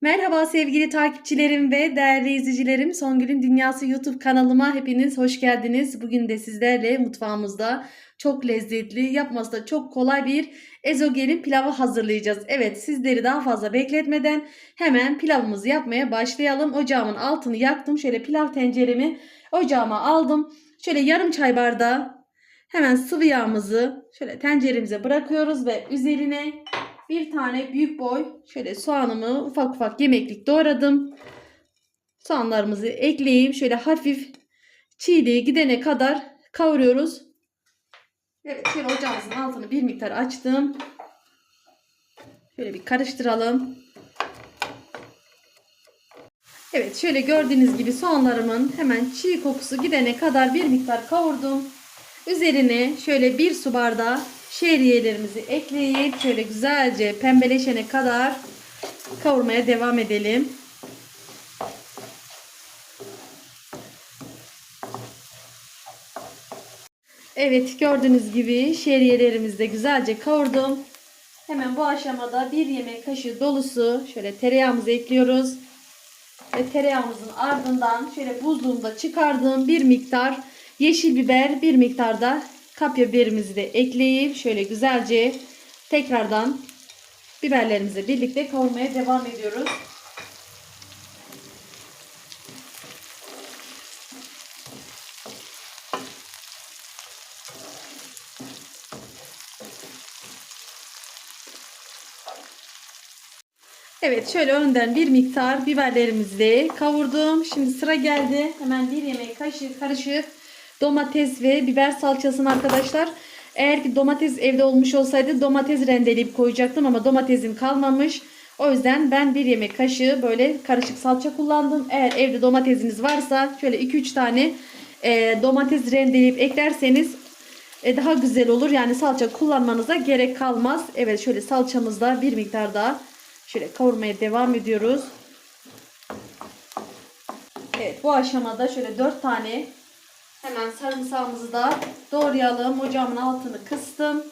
Merhaba sevgili takipçilerim ve değerli izleyicilerim. Songül'ün Dünyası YouTube kanalıma hepiniz hoş geldiniz. Bugün de sizlerle mutfağımızda çok lezzetli, yapması da çok kolay bir ezogelin pilavı hazırlayacağız. Evet sizleri daha fazla bekletmeden hemen pilavımızı yapmaya başlayalım. Ocağımın altını yaktım. Şöyle pilav tenceremi ocağıma aldım. Şöyle yarım çay bardağı hemen sıvı yağımızı şöyle tenceremize bırakıyoruz ve üzerine bir tane büyük boy şöyle soğanımı ufak ufak yemeklik doğradım. Soğanlarımızı ekleyeyim. Şöyle hafif çiğliği gidene kadar kavuruyoruz. Evet şöyle ocağımızın altını bir miktar açtım. Şöyle bir karıştıralım. Evet şöyle gördüğünüz gibi soğanlarımın hemen çiğ kokusu gidene kadar bir miktar kavurdum. Üzerine şöyle bir su bardağı şehriyelerimizi ekleyip şöyle güzelce pembeleşene kadar kavurmaya devam edelim. Evet gördüğünüz gibi şehriyelerimizi de güzelce kavurdum. Hemen bu aşamada bir yemek kaşığı dolusu şöyle tereyağımızı ekliyoruz. Ve tereyağımızın ardından şöyle buzluğumda çıkardığım bir miktar yeşil biber, bir miktar da kapya biberimizi de ekleyip şöyle güzelce tekrardan biberlerimizi birlikte kavurmaya devam ediyoruz. Evet şöyle önden bir miktar biberlerimizi kavurdum. Şimdi sıra geldi. Hemen bir yemek kaşığı karışık domates ve biber salçasını arkadaşlar. Eğer ki domates evde olmuş olsaydı domates rendeleyip koyacaktım ama domatesim kalmamış. O yüzden ben bir yemek kaşığı böyle karışık salça kullandım. Eğer evde domatesiniz varsa şöyle 2-3 tane e, domates rendeleyip eklerseniz e, daha güzel olur. Yani salça kullanmanıza gerek kalmaz. Evet şöyle salçamızda bir miktar daha şöyle kavurmaya devam ediyoruz. Evet bu aşamada şöyle 4 tane Hemen sarımsağımızı da doğrayalım. Ocağımın altını kıstım.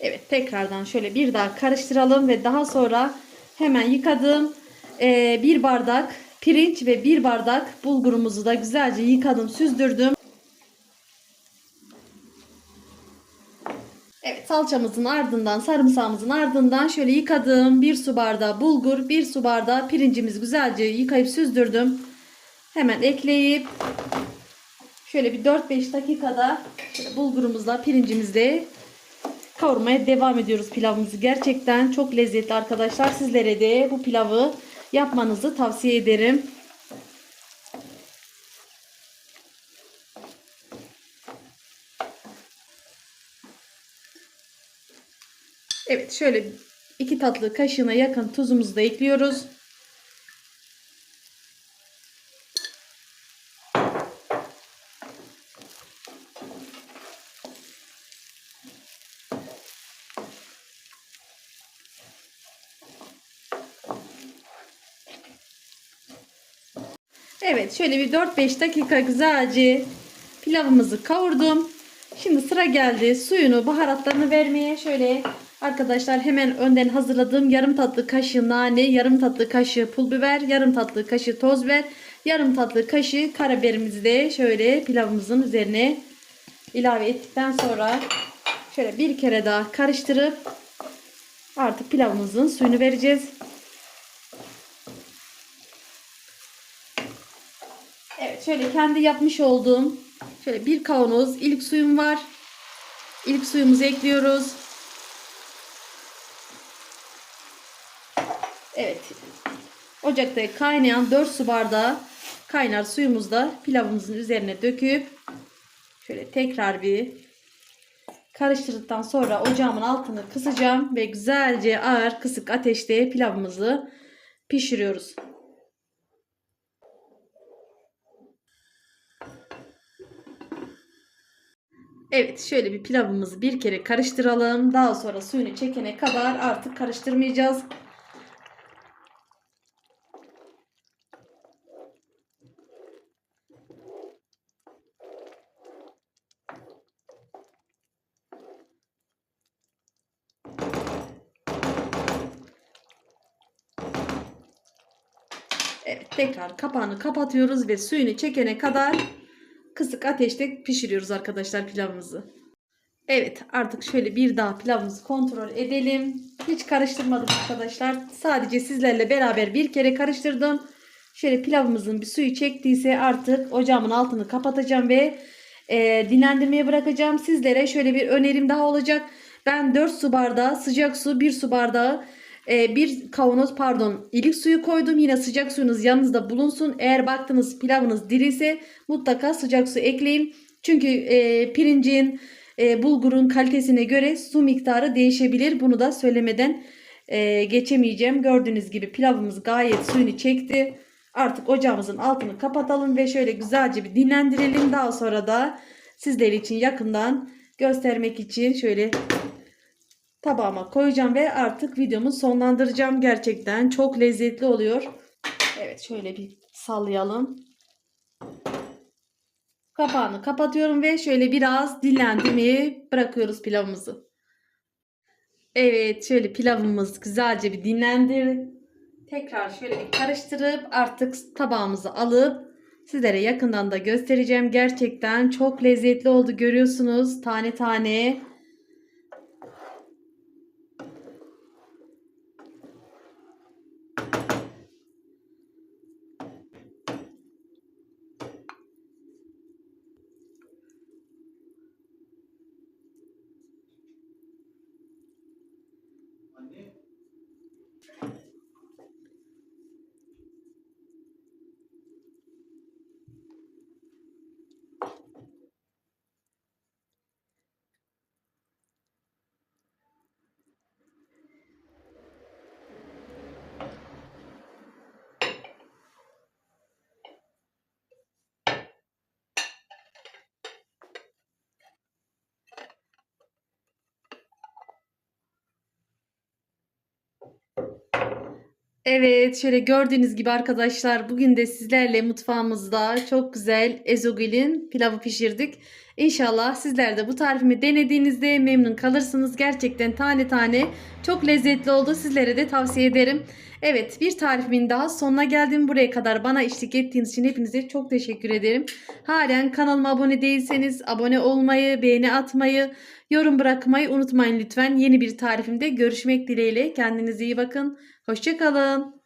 Evet tekrardan şöyle bir daha karıştıralım ve daha sonra hemen yıkadığım e, bir bardak pirinç ve bir bardak bulgurumuzu da güzelce yıkadım süzdürdüm. Evet salçamızın ardından sarımsağımızın ardından şöyle yıkadığım bir su bardağı bulgur bir su bardağı pirincimizi güzelce yıkayıp süzdürdüm. Hemen ekleyip şöyle bir 4-5 dakikada bulgurumuzla pirincimizle kavurmaya devam ediyoruz pilavımızı. Gerçekten çok lezzetli arkadaşlar. Sizlere de bu pilavı yapmanızı tavsiye ederim. Evet şöyle iki tatlı kaşığına yakın tuzumuzu da ekliyoruz. Evet şöyle bir 4-5 dakika güzelce pilavımızı kavurdum. Şimdi sıra geldi suyunu baharatlarını vermeye şöyle Arkadaşlar hemen önden hazırladığım yarım tatlı kaşığı nane, yarım tatlı kaşığı pul biber, yarım tatlı kaşığı toz biber, yarım tatlı kaşığı karabiberimizi de şöyle pilavımızın üzerine ilave ettikten sonra şöyle bir kere daha karıştırıp artık pilavımızın suyunu vereceğiz. Evet şöyle kendi yapmış olduğum şöyle bir kavanoz ilk suyum var. İlk suyumuzu ekliyoruz. Evet. Ocakta kaynayan 4 su bardağı kaynar suyumuzda pilavımızın üzerine döküp şöyle tekrar bir karıştırdıktan sonra ocağımın altını kısacağım ve güzelce ağır kısık ateşte pilavımızı pişiriyoruz. Evet şöyle bir pilavımızı bir kere karıştıralım. Daha sonra suyunu çekene kadar artık karıştırmayacağız. Evet tekrar kapağını kapatıyoruz ve suyunu çekene kadar kısık ateşte pişiriyoruz arkadaşlar pilavımızı. Evet artık şöyle bir daha pilavımızı kontrol edelim. Hiç karıştırmadım arkadaşlar. Sadece sizlerle beraber bir kere karıştırdım. Şöyle pilavımızın bir suyu çektiyse artık ocağımın altını kapatacağım ve e, dinlendirmeye bırakacağım. Sizlere şöyle bir önerim daha olacak. Ben 4 su bardağı sıcak su 1 su bardağı e, bir kavanoz pardon ilik suyu koydum. Yine sıcak suyunuz yanınızda bulunsun. Eğer baktınız pilavınız diriyse mutlaka sıcak su ekleyin. Çünkü e, pirincin e, bulgurun kalitesine göre su miktarı değişebilir. Bunu da söylemeden e, geçemeyeceğim. Gördüğünüz gibi pilavımız gayet suyunu çekti. Artık ocağımızın altını kapatalım ve şöyle güzelce bir dinlendirelim. Daha sonra da sizler için yakından göstermek için şöyle tabağıma koyacağım ve artık videomu sonlandıracağım. Gerçekten çok lezzetli oluyor. Evet şöyle bir sallayalım. Kapağını kapatıyorum ve şöyle biraz dinlendirmeye bırakıyoruz pilavımızı. Evet şöyle pilavımız güzelce bir dinlendi. Tekrar şöyle bir karıştırıp artık tabağımızı alıp sizlere yakından da göstereceğim. Gerçekten çok lezzetli oldu görüyorsunuz tane tane. Evet şöyle gördüğünüz gibi arkadaşlar bugün de sizlerle mutfağımızda çok güzel ezogilin pilavı pişirdik. İnşallah sizler de bu tarifimi denediğinizde memnun kalırsınız. Gerçekten tane tane çok lezzetli oldu. Sizlere de tavsiye ederim. Evet bir tarifimin daha sonuna geldim. Buraya kadar bana eşlik ettiğiniz için hepinize çok teşekkür ederim. Halen kanalıma abone değilseniz abone olmayı, beğeni atmayı, yorum bırakmayı unutmayın lütfen. Yeni bir tarifimde görüşmek dileğiyle. Kendinize iyi bakın. Hoşçakalın.